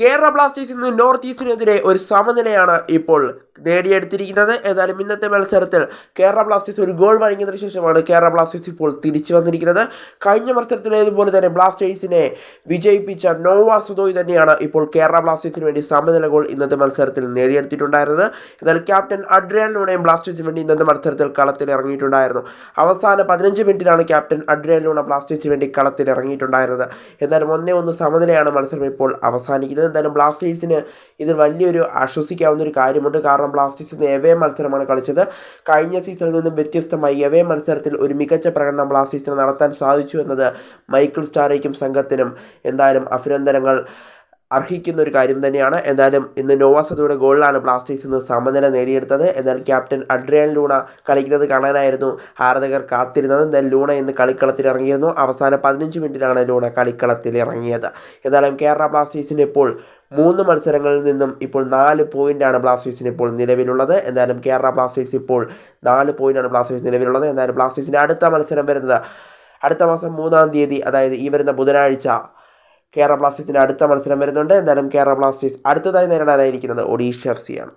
Kerala Blasters ഇന്ന് north ഈസ്റ്റിനെതിരെ ഒരു സമനിലയാണ് ഇപ്പോൾ നേടിയെടുത്തിരിക്കുന്നത്. ഏതായാലും ഇന്നത്തെ മത്സരത്തിൽ കേരള ബ്ലാസ്റ്റേഴ്സ് ഒരു ഗോൾ വഴങ്ങിയതിനു ശേഷമാണ് കേരള ബ്ലാസ്റ്റേഴ്സ് ഇപ്പോൾ തിരിച്ചു വന്നിരിക്കുന്നത്. കഴിഞ്ഞ മത്സരത്തിലേതുപോലെ തന്നെ ബ്ലാസ്റ്റേഴ്സിനെ വിജയിപ്പിച്ച നോവ സുദോയ് തന്നെയാണ് ഇപ്പോൾ കേരള ബ്ലാസ്റ്റേഴ്സിന് വേണ്ടി സമനില ഗോൾ ഇന്നത്തെ മത്സരത്തിൽ നേടിയെടുത്തിട്ടുണ്ടായിരുന്നത്. എന്നാൽ ക്യാപ്റ്റൻ അഡ്രിയാൻ ലൂണയും ബ്ലാസ്റ്റേഴ്സിന് വേണ്ടി ഇന്നത്തെ മത്സരത്തിൽ കളത്തിൽ ഇറങ്ങിയിട്ടുണ്ടായിരുന്നു. അവസാന പതിനഞ്ച് മിനിറ്റിലാണ് ക്യാപ്റ്റൻ അഡ്രിയാൻ ലൂണ ബ്ലാസ്റ്റേഴ്സിന് വേണ്ടി കളത്തിൽ ഇറങ്ങിയിട്ടുണ്ടായിരുന്നത്. എന്നാലും ഒന്നേ ഒന്ന് സമനിലയാണ് മത്സരം ഇപ്പോൾ അവസാനിക്കുന്നത്. എന്തായാലും ബ്ലാസ്റ്റേഴ്സിന് ഇതിൽ വലിയൊരു ആശ്വസിക്കാവുന്ന ഒരു കാര്യമുണ്ട്. കാരണം ബ്ലാസ്റ്റേഴ്സ് ഇന്ന് എവേ മത്സരമാണ് കളിച്ചത്. കഴിഞ്ഞ സീസണിൽ നിന്നും വ്യത്യസ്തമായി എവേ മത്സരത്തിൽ ഒരു മികച്ച പ്രകടനം ബ്ലാസ്റ്റേഴ്സിന് നടത്താൻ സാധിച്ചു എന്നത് മൈക്കിൾ സ്റ്റാറേക്കും സംഘത്തിനും എന്തായാലും അഭിനന്ദനങ്ങൾ. അർഹിക്കുന്ന ഒരു കാര്യം തന്നെയാണ്. എന്തായാലും ഇന്ന് നോവാസതയുടെ ഗോളിലാണ് ബ്ലാസ്റ്റേഴ്സ് ഇന്ന് സമനില നേടിയെടുത്തത്. എന്നാൽ ക്യാപ്റ്റൻ അഡ്രിയൻ ലൂണ കളിക്കുന്നത് കാണാനായിരുന്നു ആരാധകർ കാത്തിരുന്നത്. എന്തായാലും ലൂണ ഇന്ന് കളിക്കളത്തിൽ ഇറങ്ങിയിരുന്നു. അവസാന പതിനഞ്ച് മിനിറ്റിലാണ് ലൂണ കളിക്കളത്തിൽ ഇറങ്ങിയത്. എന്തായാലും കേരള ബ്ലാസ്റ്റേഴ്സിന് ഇപ്പോൾ മൂന്ന് മത്സരങ്ങളിൽ നിന്നും ഇപ്പോൾ നാല് പോയിന്റാണ് ബ്ലാസ്റ്റേഴ്സിന് ഇപ്പോൾ നിലവിലുള്ളത്. എന്തായാലും കേരള ബ്ലാസ്റ്റേഴ്സ് ഇപ്പോൾ നാല് പോയിന്റാണ് ബ്ലാസ്റ്റേഴ്സ് നിലവിലുള്ളത്. എന്തായാലും ബ്ലാസ്റ്റേഴ്സിന്റെ അടുത്ത മത്സരം വരുന്നത് അടുത്ത മാസം മൂന്നാം തീയതി. അതായത് ഈ വരുന്ന ബുധനാഴ്ച കേരള ബ്ലാസ്റ്റേഴ്സിന്റെ അടുത്ത മത്സരം വരുന്നുണ്ട്. എന്തായാലും കേരള ബ്ലാസ്റ്റേഴ്സ് അടുത്തതായി നേരിടാനായിരിക്കുന്നത് ഒഡീഷ എഫ് സിയാണ്